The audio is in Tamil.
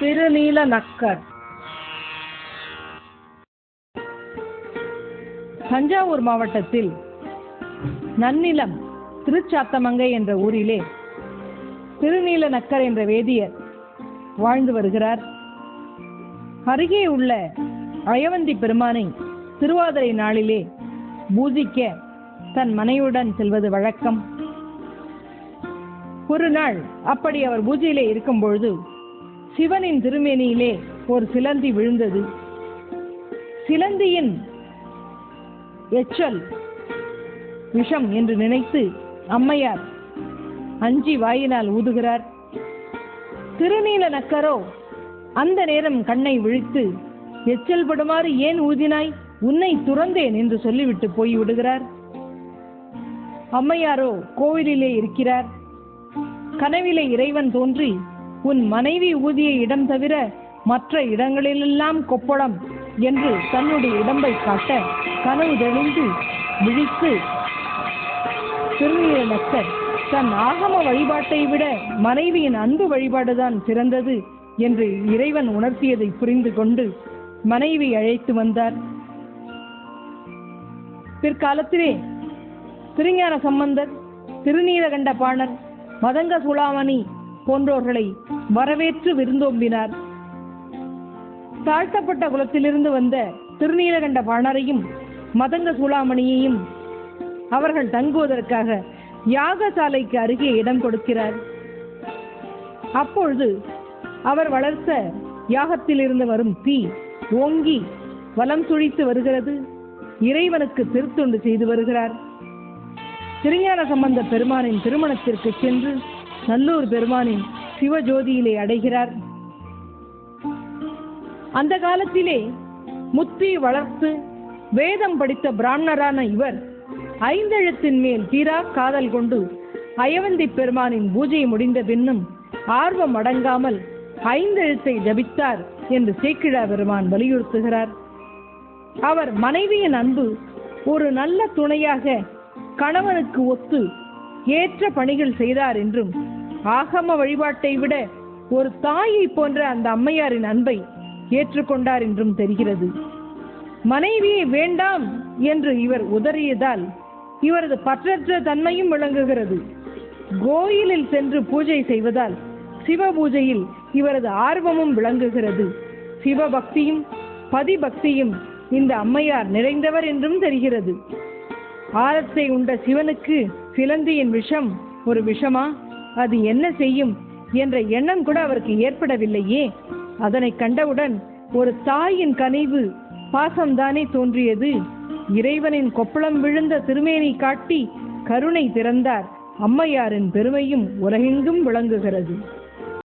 திருநீல நக்கர். தஞ்சாவூர் மாவட்டத்தில் நன்னிலம் திருச்சாத்தமங்கை என்ற ஊரிலே திருநீல நக்கர் என்ற வேதியர் வாழ்ந்து வருகிறார். அருகே உள்ள அயவந்தி பெருமானை திருவாதிரை நாளிலே பூஜிக்க தன் மனைவியுடன் செல்வது வழக்கம். ஒரு நாள் அப்படி அவர் பூஜையிலே இருக்கும் பொழுது சிவனின் திருமேனியிலே ஒரு சிலந்தி விழுந்தது. சிலந்தியின் எச்சல் விஷம் என்று நினைத்து அம்மையார் அஞ்சி வாயினால் ஊதுகிறார். திருநீல நக்கரோ அந்த நேரம் கண்ணை விழித்து எச்சல் படுமாறு ஏன் ஊதினாய்? உன்னை துறந்தேன் என்று சொல்லிவிட்டு போய் விடுகிறார். அம்மையாரோ கோவிலிலே இருக்கிறார். கனவிலே இறைவன் தோன்றி உன் மனைவி ஊதிய இடம் தவிர மற்ற இடங்களிலெல்லாம் கொப்பளம் என்று தன்னுடைய இடம்பை காட்ட கனவு தெளிந்து விழித்து திருநீரணக்கர் தன் ஆகம வழிபாட்டை விட மனைவியின் அன்பு வழிபாடுதான் சிறந்தது என்று இறைவன் உணர்த்தியதை புரிந்து கொண்டு மனைவி அழைத்து வந்தார். பிற்காலத்திலே திருஞான சம்பந்தர் திருநீலகண்ட பாணர் மதங்க சுளாமணி போன்றோர்களை வரவேற்று விருந்தோம்பினார். தாழ்த்தப்பட்ட குலத்திலிருந்து வந்த திருநீலகண்ட பாணரையும் மதங்க சூளாமணியையும் அவர்கள் தங்குவதற்காக யாகசாலைக்கு அருகே இடம் கொடுக்கிறார். அப்பொழுது அவர் வளர்த்த யாகத்திலிருந்து வரும் தீ ஓங்கி வலம் சுழித்து வருகிறது. இறைவனுக்கு திருத்தொண்டு செய்து வருகிறார். திருஞான சம்பந்த பெருமானின் திருமணத்திற்கு சென்று நல்லூர் பெருமானின் சிவஜோதியிலே அடைகிறார். அந்த காலத்திலே முத்தி வளர்த்து வேதம் படித்த பிராமணரான இவர் ஐந்தெழுத்தின் மேல் தீரா காதல் கொண்டு அயவந்தி பெருமானின் பூஜை முடிந்த பின்னும் ஆர்வம் அடங்காமல் ஐந்தெழுத்தை ஜபித்தார் என்று சேக்கிழா பெருமான் வலியுறுத்துகிறார். அவர் மனைவியின் அன்பு ஒரு நல்ல துணையாக கணவனுக்கு ஒத்து ஏற்ற பணிகள் செய்தார் என்றும் ஆகம வழிபாட்டை விட ஒரு தாயை போன்ற அந்த அம்மையாரின் அன்பை ஏற்றுக்கொண்டார் என்றும் தெரிகிறது. மனைவியை வேண்டாம் என்று இவர் உதறியதால் இவரது பற்றற்ற தன்மையும் விளங்குகிறது. கோயிலில் சென்று பூஜை செய்வதால் சிவ பூஜையில் இவரது ஆர்வமும் விளங்குகிறது. சிவபக்தியும் பதிபக்தியும் இந்த அம்மையார் நிறைந்தவர் என்றும் தெரிகிறது. ஆரத்தை உண்ட சிவனுக்கு சிலந்தியின் விஷம் ஒரு விஷமா? அது என்ன செய்யும்? என்ற எண்ணம் கூட அவருக்கு ஏற்படவில்லையே. அதனை கண்டவுடன் ஒரு தாயின் கனிவு பாசம்தானே தோன்றியது. இறைவனின் கொப்பளம் விழுந்த திருமேனி காட்டி கருணை திறந்தார். அம்மையாரின் பெருமையும் உலகெங்கும் விளங்குகிறது.